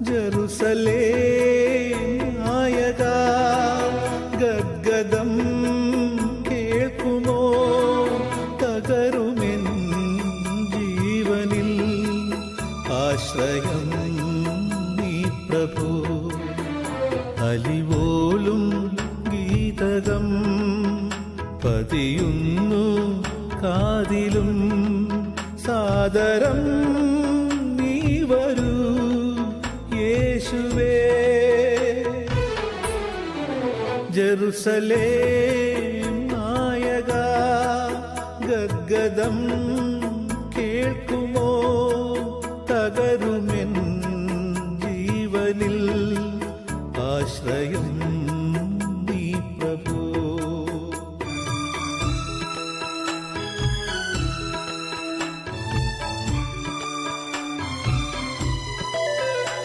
ജറുസലേ നായക ഗദ്ഗദം കേൾക്കുമോ? തകരുമെൻ ജീവനിൽ ആശ്രയം നീ പ്രഭു. അലിവോലും ഗീതകം പതിയുന്നു കാതിലും. സാദരം നീ വരൂ യേശുവേ. ജറുസലേ നായക ഗദ്ഗദം കേൾക്കുമോ? തകരുമെൻ ജീവനിൽ ആശ്രയം